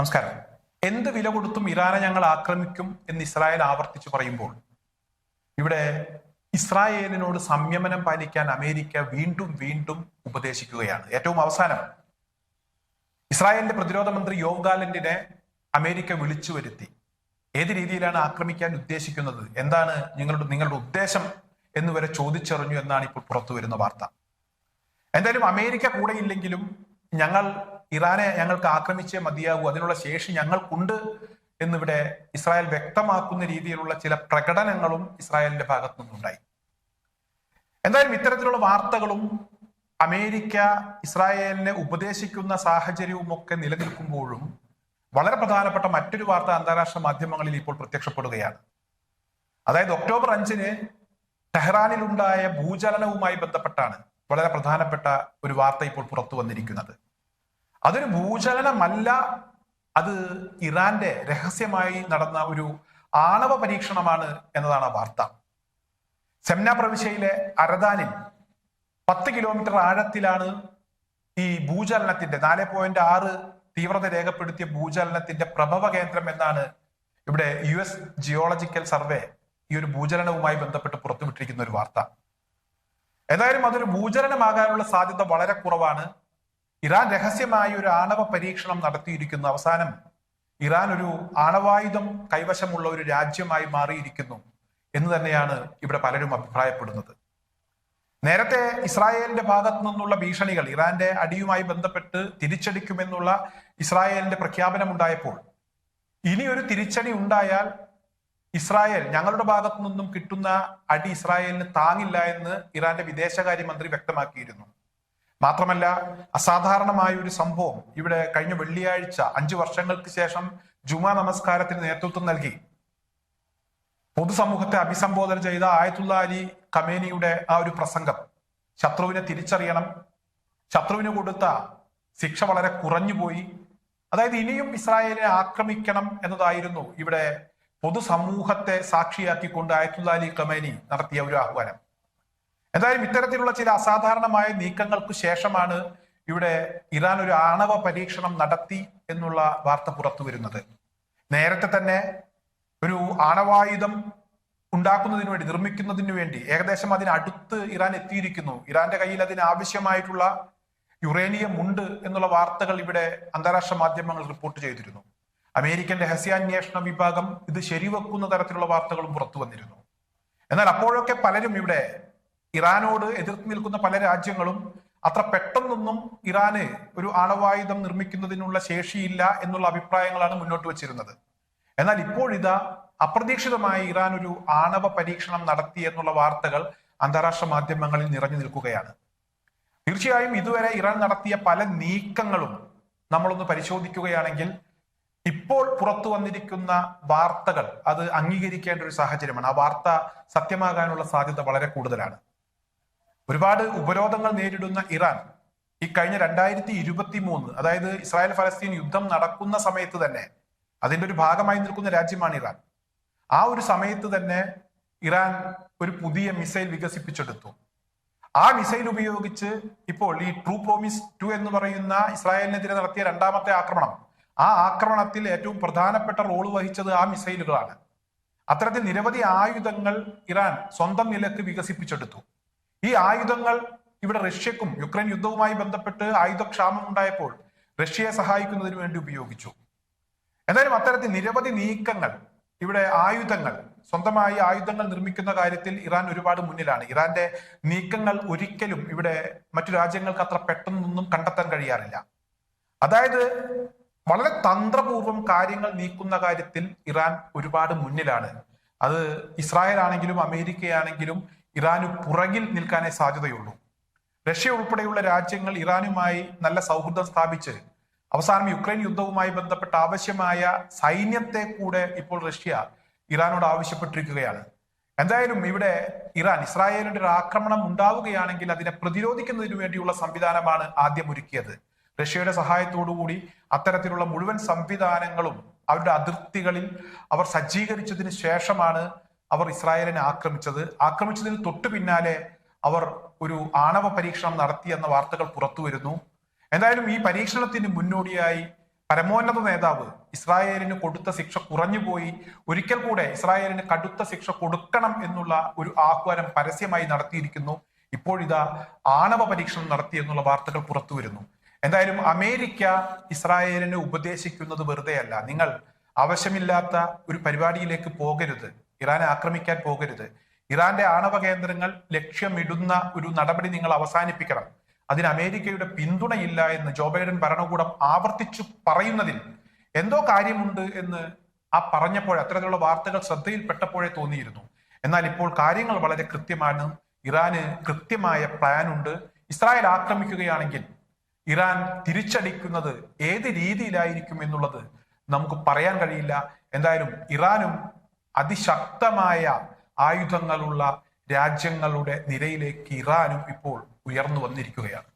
നമസ്കാരം. എന്ത് വില കൊടുത്തും ഇറാനെ ഞങ്ങൾ ആക്രമിക്കും എന്ന് ഇസ്രായേൽ ആവർത്തിച്ചു പറയുമ്പോൾ ഇവിടെ ഇസ്രായേലിനോട് സംയമനം പാലിക്കാൻ അമേരിക്ക വീണ്ടും വീണ്ടും ഉപദേശിക്കുകയാണ്. ഏറ്റവും അവസാനം ഇസ്രായേലിന്റെ പ്രതിരോധ മന്ത്രി യോവ് ഗാലന്റിനെ അമേരിക്ക വിളിച്ചു വരുത്തി. ഏത് രീതിയിലാണ് ആക്രമിക്കാൻ ഉദ്ദേശിക്കുന്നത്? എന്താണ് നിങ്ങളുടെ നിങ്ങളുടെ ഉദ്ദേശം എന്ന് വരെ ചോദിച്ചറിഞ്ഞു എന്നാണ് ഇപ്പോൾ പുറത്തു വരുന്ന വാർത്ത. എന്തായാലും അമേരിക്ക കൂടെയില്ലെങ്കിലും ഞങ്ങൾ ഇറാനെ ഞങ്ങൾക്ക് ആക്രമിച്ചേ മതിയാകൂ അതിനുള്ള ശേഷി ഞങ്ങൾക്കുണ്ട് എന്നിവിടെ ഇസ്രായേൽ വ്യക്തമാക്കുന്ന രീതിയിലുള്ള ചില പ്രകടനങ്ങളും ഇസ്രായേലിന്റെ ഭാഗത്തു നിന്നുണ്ടായി എന്തായാലും ഇത്തരത്തിലുള്ള വാർത്തകളും അമേരിക്ക ഇസ്രായേലിനെ ഉപദേശിക്കുന്ന സാഹചര്യവും ഒക്കെ നിലനിൽക്കുമ്പോഴും വളരെ പ്രധാനപ്പെട്ട മറ്റൊരു വാർത്ത അന്താരാഷ്ട്ര മാധ്യമങ്ങളിൽ ഇപ്പോൾ പ്രത്യക്ഷപ്പെടുകയാണ്. അതായത് ഒക്ടോബർ അഞ്ചിന് ടെഹ്റാനിലുണ്ടായ ഭൂചലനവുമായി ബന്ധപ്പെട്ടാണ് വളരെ പ്രധാനപ്പെട്ട ഒരു വാർത്ത ഇപ്പോൾ പുറത്തു വന്നിരിക്കുന്നത്. അതൊരു ഭൂചലനമല്ല. അത് ഇറാന്റെ രഹസ്യമായി നടന്ന ഒരു ആണവ പരീക്ഷണമാണ് എന്നതാണ് വാർത്ത. സെംന പ്രവിശ്യയിലെ അരദാനിൽ പത്ത് കിലോമീറ്റർ ആഴത്തിലാണ് ഈ ഭൂചലനത്തിന്റെ നാല് പോയിന്റ് ആറ് തീവ്രത രേഖപ്പെടുത്തിയ ഭൂചലനത്തിന്റെ പ്രഭവ കേന്ദ്രം എന്നാണ് ഇവിടെ യു എസ് ജിയോളജിക്കൽ സർവേ ഈ ഒരു ഭൂചലനവുമായി ബന്ധപ്പെട്ട് പുറത്തുവിട്ടിരിക്കുന്ന ഒരു വാർത്ത. ഏതായാലും അതൊരു ഭൂചലനമാകാനുള്ള സാധ്യത വളരെ കുറവാണ്. ഇറാൻ രഹസ്യമായ ഒരു ആണവ പരീക്ഷണം നടത്തിയിരിക്കുന്നു. അവസാനം ഇറാൻ ഒരു ആണവായുധം കൈവശമുള്ള ഒരു രാജ്യമായി മാറിയിരിക്കുന്നു എന്ന് തന്നെയാണ് ഇവിടെ പലരും അഭിപ്രായപ്പെടുന്നത്. നേരത്തെ ഇസ്രായേലിന്റെ ഭാഗത്തു നിന്നുള്ള ഭീഷണികൾ ഇറാന്റെ അടിയുമായി ബന്ധപ്പെട്ട് തിരിച്ചടിക്കുമെന്നുള്ള ഇസ്രായേലിന്റെ പ്രഖ്യാപനം ഉണ്ടായപ്പോൾ ഇനി ഒരു തിരിച്ചടി ഉണ്ടായാൽ ഇസ്രായേൽ ഞങ്ങളുടെ ഭാഗത്തു നിന്നും കിട്ടുന്ന അടി ഇസ്രായേലിന് താങ്ങില്ല എന്ന് ഇറാന്റെ വിദേശകാര്യമന്ത്രി വ്യക്തമാക്കിയിരുന്നു. മാത്രമല്ല അസാധാരണമായ ഒരു സംഭവം ഇവിടെ കഴിഞ്ഞ വെള്ളിയാഴ്ച അഞ്ചു വർഷങ്ങൾക്ക് ശേഷം ജുമാ നമസ്കാരത്തിന് നേതൃത്വം നൽകി. പൊതുസമൂഹത്തെ അഭിസംബോധന ചെയ്ത ആയത്തുള്ള അലി കമേനിയുടെ ആ ഒരു പ്രസംഗം. ശത്രുവിനെ തിരിച്ചറിയണം. ശത്രുവിന് കൊടുത്ത ശിക്ഷ വളരെ കുറഞ്ഞുപോയി. അതായത് ഇനിയും ഇസ്രായേലിനെ ആക്രമിക്കണം എന്നതായിരുന്നു ഇവിടെ പൊതുസമൂഹത്തെ സാക്ഷിയാക്കിക്കൊണ്ട് ആയത്തുള്ള അലി കമേനി നടത്തിയ ഒരു ആഹ്വാനം. എന്തായാലും ഇത്തരത്തിലുള്ള ചില അസാധാരണമായ നീക്കങ്ങൾക്ക് ശേഷമാണ് ഇവിടെ ഇറാൻ ഒരു ആണവ പരീക്ഷണം നടത്തി എന്നുള്ള വാർത്ത പുറത്തു വരുന്നത്. നേരത്തെ തന്നെ ഒരു ആണവായുധം ഉണ്ടാക്കുന്നതിന് വേണ്ടി നിർമ്മിക്കുന്നതിന് വേണ്ടി ഏകദേശം അതിനടുത്ത് ഇറാൻ എത്തിയിരിക്കുന്നു. ഇറാന്റെ കയ്യിൽ അതിന് ആവശ്യമായിട്ടുള്ള യുറേനിയം ഉണ്ട് എന്നുള്ള വാർത്തകൾ ഇവിടെ അന്താരാഷ്ട്ര മാധ്യമങ്ങൾ റിപ്പോർട്ട് ചെയ്തിരുന്നു. അമേരിക്കൻ രഹസ്യാന്വേഷണ വിഭാഗം ഇത് ശരിവെക്കുന്ന തരത്തിലുള്ള വാർത്തകളും പുറത്തു വന്നിരുന്നു. എന്നാൽ അപ്പോഴൊക്കെ പലരും ഇവിടെ ഇറാനോട് എതിർത്ത് നിൽക്കുന്ന പല രാജ്യങ്ങളും അത്ര പെട്ടെന്നൊന്നും ഇറാന് ഒരു ആണവായുധം നിർമ്മിക്കുന്നതിനുള്ള ശേഷിയില്ല എന്നുള്ള അഭിപ്രായങ്ങളാണ് മുന്നോട്ട് വച്ചിരുന്നത്. എന്നാൽ ഇപ്പോഴിതാ അപ്രതീക്ഷിതമായി ഇറാൻ ഒരു ആണവ പരീക്ഷണം നടത്തി എന്നുള്ള വാർത്തകൾ അന്താരാഷ്ട്ര മാധ്യമങ്ങളിൽ നിറഞ്ഞു നിൽക്കുകയാണ്. തീർച്ചയായും ഇതുവരെ ഇറാൻ നടത്തിയ പല നീക്കങ്ങളും നമ്മളൊന്ന് പരിശോധിക്കുകയാണെങ്കിൽ ഇപ്പോൾ പുറത്തു വന്നിരിക്കുന്ന വാർത്തകൾ അത് അംഗീകരിക്കേണ്ട ഒരു സാഹചര്യമാണ്. ആ വാർത്ത സത്യമാകാനുള്ള സാധ്യത വളരെ കൂടുതലാണ്. ഒരുപാട് ഉപരോധങ്ങൾ നേരിടുന്ന ഇറാൻ ഈ കഴിഞ്ഞ രണ്ടായിരത്തി ഇരുപത്തി മൂന്ന് അതായത് ഇസ്രായേൽ ഫലസ്തീൻ യുദ്ധം നടക്കുന്ന സമയത്ത് തന്നെ അതിന്റെ ഒരു ഭാഗമായി നിൽക്കുന്ന രാജ്യമാണ് ഇറാൻ. ആ ഒരു സമയത്ത് തന്നെ ഇറാൻ ഒരു പുതിയ മിസൈൽ വികസിപ്പിച്ചെടുത്തു. ആ മിസൈൽ ഉപയോഗിച്ച് ഇപ്പോൾ ഈ ട്രൂ പ്രോമിസ് ടു എന്ന് പറയുന്ന ഇസ്രായേലിനെതിരെ നടത്തിയ രണ്ടാമത്തെ ആക്രമണം. ആ ആക്രമണത്തിൽ ഏറ്റവും പ്രധാനപ്പെട്ട റോൾ വഹിച്ചത് ആ മിസൈലുകളാണ്. അത്തരത്തിൽ നിരവധി ആയുധങ്ങൾ ഇറാൻ സ്വന്തം നിലയ്ക്ക് വികസിപ്പിച്ചെടുത്തു. ഈ ആയുധങ്ങൾ ഇവിടെ റഷ്യക്കും യുക്രൈൻ യുദ്ധവുമായി ബന്ധപ്പെട്ട് ആയുധക്ഷാമം ഉണ്ടായപ്പോൾ റഷ്യയെ സഹായിക്കുന്നതിന് വേണ്ടി ഉപയോഗിച്ചു. എന്തായാലും അത്തരത്തിൽ നിരവധി നീക്കങ്ങൾ ഇവിടെ ആയുധങ്ങൾ സ്വന്തമായി ആയുധങ്ങൾ നിർമ്മിക്കുന്ന കാര്യത്തിൽ ഇറാൻ ഒരുപാട് മുന്നിലാണ്. ഇറാന്റെ നീക്കങ്ങൾ ഒരിക്കലും ഇവിടെ മറ്റു രാജ്യങ്ങൾക്ക് അത്ര പെട്ടെന്നൊന്നും കണ്ടെത്താൻ കഴിയാറില്ല. അതായത് വളരെ തന്ത്രപൂർവം കാര്യങ്ങൾ നീക്കുന്ന കാര്യത്തിൽ ഇറാൻ ഒരുപാട് മുന്നിലാണ്. അത് ഇസ്രായേൽ ആണെങ്കിലും അമേരിക്കയാണെങ്കിലും ഇറാനു പുറകിൽ നിൽക്കാനേ സാധ്യതയുള്ളൂ. റഷ്യ ഉൾപ്പെടെയുള്ള രാജ്യങ്ങൾ ഇറാനുമായി നല്ല സൗഹൃദം സ്ഥാപിച്ച് അവസാനം യുക്രൈൻ യുദ്ധവുമായി ബന്ധപ്പെട്ട ആവശ്യമായ സൈന്യത്തെ കൂടെ ഇപ്പോൾ റഷ്യ ഇറാനോട് ആവശ്യപ്പെട്ടിരിക്കുകയാണ്. എന്തായാലും ഇവിടെ ഇറാൻ ഇസ്രായേലിന്റെ ഒരു ആക്രമണം ഉണ്ടാവുകയാണെങ്കിൽ അതിനെ പ്രതിരോധിക്കുന്നതിന് വേണ്ടിയുള്ള സംവിധാനമാണ് ആദ്യം ഒരുക്കിയത്. റഷ്യയുടെ സഹായത്തോടുകൂടി അത്തരത്തിലുള്ള മുഴുവൻ സംവിധാനങ്ങളും അവരുടെ അതിർത്തികളിൽ അവർ സജ്ജീകരിച്ചതിന് ശേഷമാണ് അവർ ഇസ്രായേലിനെ ആക്രമിച്ചത്. ആക്രമിച്ചതിന് തൊട്ടു പിന്നാലെ അവർ ഒരു ആണവ പരീക്ഷണം നടത്തി എന്ന വാർത്തകൾ പുറത്തു വരുന്നു. എന്തായാലും ഈ പരീക്ഷണത്തിന് മുന്നോടിയായി പരമോന്നത നേതാവ് ഇസ്രായേലിന് കൊടുത്ത ശിക്ഷ കുറഞ്ഞുപോയി. ഒരിക്കൽ കൂടെ ഇസ്രായേലിന് കടുത്ത ശിക്ഷ കൊടുക്കണം എന്നുള്ള ഒരു ആഹ്വാനം പരസ്യമായി നടത്തിയിരിക്കുന്നു. ഇപ്പോഴിതാ ആണവ പരീക്ഷണം നടത്തി എന്നുള്ള വാർത്തകൾ പുറത്തു വരുന്നു. എന്തായാലും അമേരിക്ക ഇസ്രായേലിനെ ഉപദേശിക്കുന്നത് വെറുതെയല്ല. നിങ്ങൾ ആവശ്യമില്ലാത്ത ഒരു പരിപാടിയിലേക്ക് പോകരുത്. ഇറാനെ ആക്രമിക്കാൻ പോകരുത്. ഇറാന്റെ ആണവ കേന്ദ്രങ്ങൾ ലക്ഷ്യമിടുന്ന ഒരു നടപടി നിങ്ങൾ അവസാനിപ്പിക്കണം. അതിന് അമേരിക്കയുടെ പിന്തുണയില്ല എന്ന് ജോ ബൈഡൻ ഭരണകൂടം ആവർത്തിച്ചു പറയുന്നതിൽ എന്തോ കാര്യമുണ്ട് എന്ന് ആ പറഞ്ഞപ്പോൾ അത്തരത്തിലുള്ള വാർത്തകൾ ശ്രദ്ധയിൽപ്പെട്ടപ്പോഴേ തോന്നിയിരുന്നു. എന്നാൽ ഇപ്പോൾ കാര്യങ്ങൾ വളരെ കൃത്യമാണ്. ഇറാന് കൃത്യമായ പ്ലാൻ ഉണ്ട് ഇസ്രായേൽ ആക്രമിക്കുകയാണെങ്കിൽ ഇറാൻ തിരിച്ചടിക്കുന്നത് ഏത് രീതിയിലായിരിക്കും എന്നുള്ളത് നമുക്ക് പറയാൻ കഴിയില്ല. എന്തായാലും ഇറാനും അതിശക്തമായ ആയുധങ്ങളുള്ള രാജ്യങ്ങളുടെ നിരയിലേക്ക് ഇറാനും ഇപ്പോൾ ഉയർന്നു വന്നിരിക്കുകയാണ്.